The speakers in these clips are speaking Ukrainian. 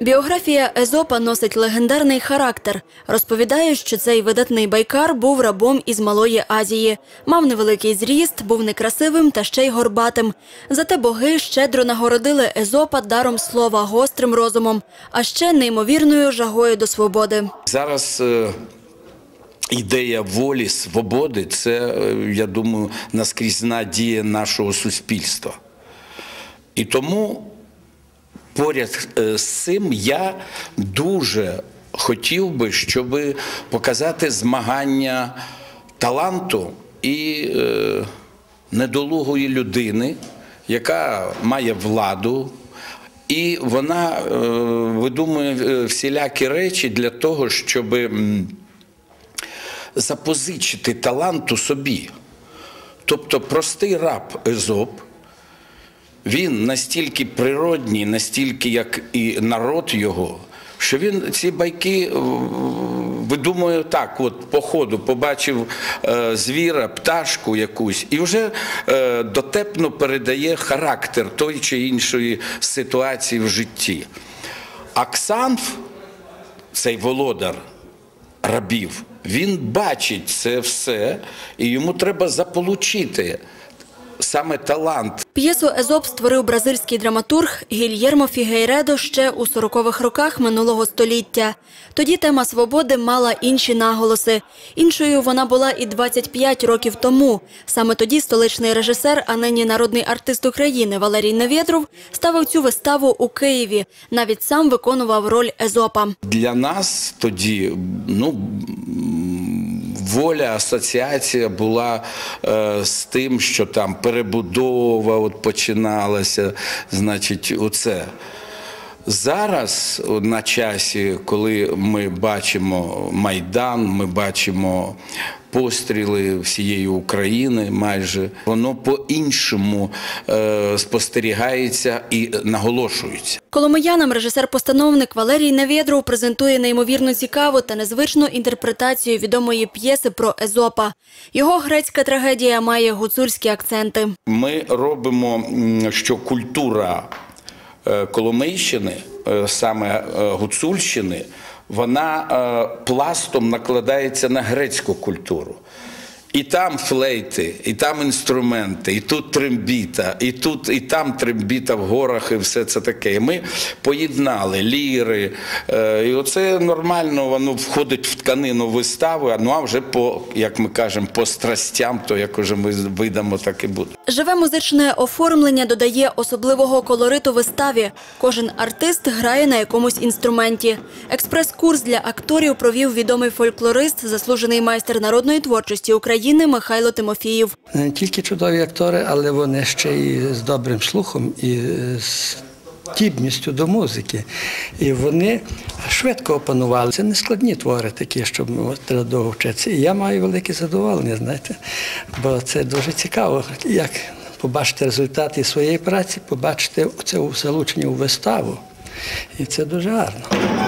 Біографія Езопа носить легендарний характер. Розповідає, що цей видатний байкар був рабом із Малої Азії. Мав невеликий зріст, був некрасивим та ще й горбатим. Зате боги щедро нагородили Езопа даром слова, гострим розумом, а ще неймовірною жагою до свободи. Зараз е, ідея волі, свободи це, е, я думаю, наскрізна дія нашого суспільства. І тому поряд е, з цим я дуже хотів би, щоб показати змагання таланту і е, недолугої людини, яка має владу. І вона е, видумує всілякі речі для того, щоб запозичити таланту собі. Тобто простий раб Езоп, він настільки природній, настільки як і народ його, що він ці байки е, видумує так: от по ходу побачив е, звіра, пташку якусь, і вже е, дотепно передає характер тої чи іншої ситуації в житті. А Ксанф, цей володар рабів, він бачить це все, і йому треба заполучити саме талант П'єсу Езоп створив бразильський драматург Гільєрмо Фігейредо ще у 40-х роках минулого століття. Тоді тема свободи мала інші наголоси. Іншою вона була і 25 років тому. Саме тоді столичний режисер, а нині народний артист України Валерій Невєдров ставив цю виставу у Києві. Навіть сам виконував роль Езопа. для нас тоді ну, воля, асоціація була е, з тим, що там перебудова от починалася, значить, оце. Зараз на часі, коли ми бачимо Майдан, ми бачимо постріли всієї України, майже воно по-іншому е, спостерігається і наголошується. Коломиянам режисер-постановник Валерій Невєдров презентує неймовірно цікаву та незвичну інтерпретацію відомої п'єси про Езопа. Його грецька трагедія має гуцульські акценти. Ми робимо, що культура Коломийщини, е, саме е, Гуцульщини, вона е, пластом накладається на грецьку культуру. І там флейти, і там інструменти, і тут трембіта, і тут, і там трембіта в горах, і все це таке. І ми поєднали ліри. Е, і оце нормально, воно входить в тканину вистави, ну а вже по, як ми кажемо, по страстям, то як уже ми видамо, так і буде. Живе музичне оформлення додає особливого колориту виставі. Кожен артист грає на якомусь інструменті. Експрес-курс для акторів провів відомий фольклорист, заслужений майстер народної творчості України Михайло Тимофіїв. Не тільки чудові актори, але вони ще й з добрим слухом і з тібністю до музики. І вони швидко опанували. Це не складні твори такі, щоб треба довго вчитися. І я маю велике задоволення, знаєте, бо це дуже цікаво, як побачити результати своєї праці, побачити це залучення у виставу. І це дуже гарно.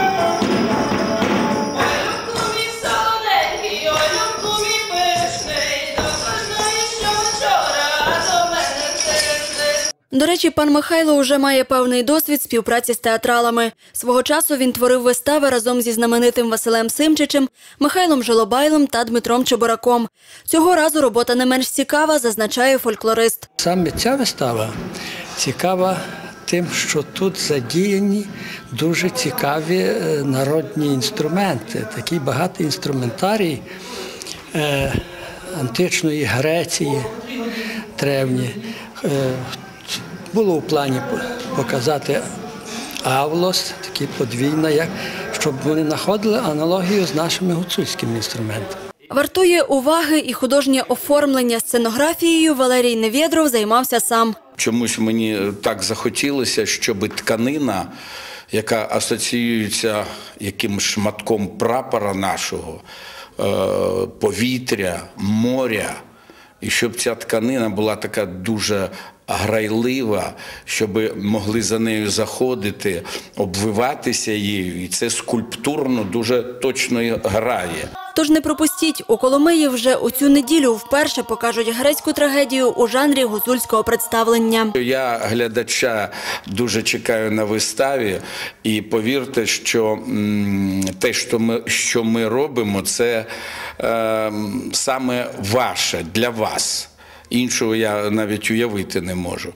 До речі, пан Михайло вже має певний досвід співпраці з театралами. Свого часу він творив вистави разом зі знаменитим Василем Симчичем, Михайлом Жолобайлом та Дмитром Чебураком. Цього разу робота не менш цікава, зазначає фольклорист. Саме ця вистава цікава тим, що тут задіяні дуже цікаві е, народні інструменти, такий багатий інструментарій е, античної Греції древні. Було в плані показати авлос, такий подвійна, як, щоб вони знаходили аналогію з нашими гуцульськими інструментами. Вартує уваги і художнє оформлення сценографією Валерій Невєдров займався сам. Чомусь мені так захотілося, щоб тканина, яка асоціюється якимось шматком прапора нашого, е, повітря, моря, і щоб ця тканина була така дуже грайлива, щоб могли за нею заходити, обвиватися її, і це скульптурно дуже точно грає. Тож не пропустіть, у Коломиї вже у цю неділю вперше покажуть грецьку трагедію у жанрі гуцульського представлення. Я глядача дуже чекаю на виставі, і повірте, що те, що ми, що ми робимо, це е, саме ваше для вас. Іншого я навіть уявити не можу.